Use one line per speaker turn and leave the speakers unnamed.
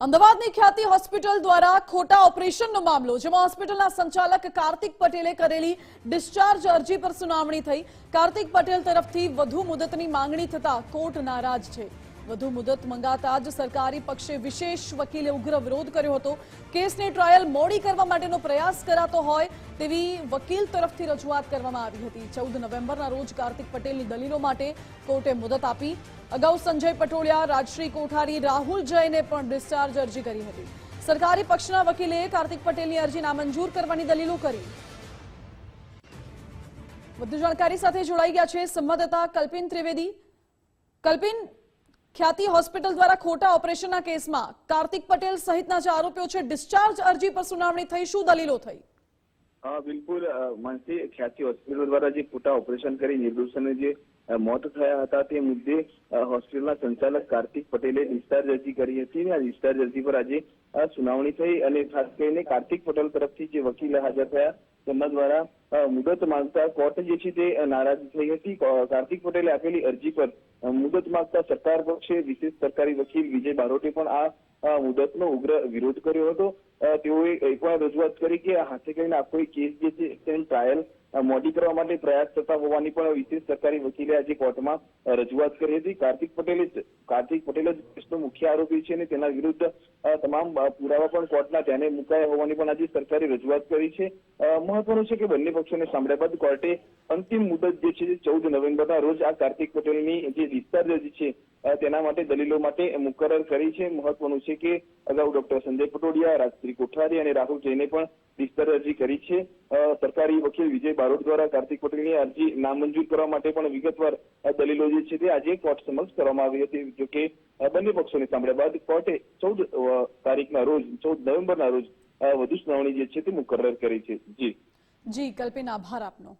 અમદાવાદની ખ્યાતિ હોસ્પિટલ દ્વારા ખોટા ઓપરેશનનો મામલો, જેમાં હોસ્પિટલના સંચાલક કાર્તિક પટેલે કરેલી ડિસ્ચાર્જ અરજી પર સુનાવણી થઈ. કાર્તિક પટેલ તરફથી વધુ મુદતની માંગણી થતા કોર્ટ નારાજ છે. વધુ મુદત મંગાતા જ સરકારી પક્ષે વિશેષ વકીલે ઉગ્ર વિરોધ કર્યો હતો. કેસની ટ્રાયલ મોડી કરવા માટેનો પ્રયાસ કરાતો હોય તેવી વકીલ તરફથી રજૂઆત કરવામાં આવી હતી. ચૌદ નવેમ્બરના રોજ કાર્તિક પટેલની દલીલો માટે કોર્ટે મુદત આપી. અગાઉ સંજય પટોળિયા, રાજશ્રી કોઠારી, રાહુલ જૈને પણ ડિસ્ચાર્જ અરજી કરી હતી. સરકારી પક્ષના વકીલે કાર્તિક પટેલની અરજી નામંજૂર કરવાની દલીલો કરી. વધુ જાણકારી સાથે જોડાઈ ગયા છે સંવાદદાતા કલ્પિન ત્રિવેદી. કલ્પિન ખ્યાતિ હોસ્પિટલ દ્વારા ખોટા ઓપરેશનના કેસમાં કાર્તિક પટેલ સહિતના જે આરોપીઓ છે. ડિસ્ચાર્જ અરજી પર સુનાવણી થઈ. શું દલીલો થઈ?
હા, બિલકુલ. માનસી ખ્યાતિ હોસ્પિટલ દ્વારા જે ખોટા ઓપરેશન કરી, નિર્દોષોને જે મોત થયા હતા તે મુદ્દે હોસ્પિટલના સંચાલક કાર્તિક પટેલે ડિસ્ચાર્જ અરજી કરી હતી અને આ ડિસ્ચાર્જ અરજી પર આજે સુનાવણી થઈ અને ખાસ કરીને કાર્તિક પટેલ તરફથી જે વકીલ હાજર થયા, તેમના દ્વારા મુદત માંગતા કોર્ટ જે છે તે નારાજ થઈ હતી. કાર્તિક પટેલે આપેલી અરજી પર મુદત માંગતા સરકાર પક્ષે વિશેષ સરકારી વકીલ વિજય બારોટે પણ આ મુદતનો ઉગ્ર વિરોધ કર્યો હતો. તેઓએ એક વાર રજૂઆત કરી કે હાથે કરીને આખો એ કેસ જે છે ટ્રાયલ મોડી કરવા માટે પ્રયાસ થતા હોવાની પણ વિશેષ સરકારી વકીલે આજે કોર્ટમાં રજૂઆત કરી હતી. કાર્તિક પટેલે જ, કાર્તિક પટેલ જ કેસનો મુખ્ય આરોપી છે અને તેના વિરુદ્ધ તમામ પુરાવા પણ કોર્ટના ધ્યાને મુકાયા હોવાની પણ આજે સરકારે રજૂઆત કરી છે. મહત્વનું છે કે બંને પક્ષોને સાંભળ્યા બાદ કોર્ટે અંતિમ મુદત જે છે, ચૌદ નવેમ્બરના રોજ આ કાર્તિક પટેલની જે ડિસ્ચાર્જ છે તેના માટે દલીલો માટે મુકરર કરી છે. મહત્વનું છે કે અગાઉ ડોક્ટર સંજય પટોડિયા રાજશ્રી કોઠારી અને રાહુલ જૈને પણ ડિસ્ચાર્જ અરજી કરી છે. સરકારી વકીલ વિજય બારોટ દ્વારા કાર્તિક પટેલની અરજી નામંજૂર કરવા માટે પણ વિગતવાર દલીલો જે છે તે આજે કોર્ટ સમક્ષ કરવામાં આવી હતી. જો કે બંને પક્ષોને સાંભળ્યા બાદ કોર્ટે ચૌદ તારીખના રોજ, ચૌદ નવેમ્બરના રોજ વધુ સુનાવણી જે છે તે મુકરર કરી છે. જી.
જી, કલ્પિન, આભાર આપનો.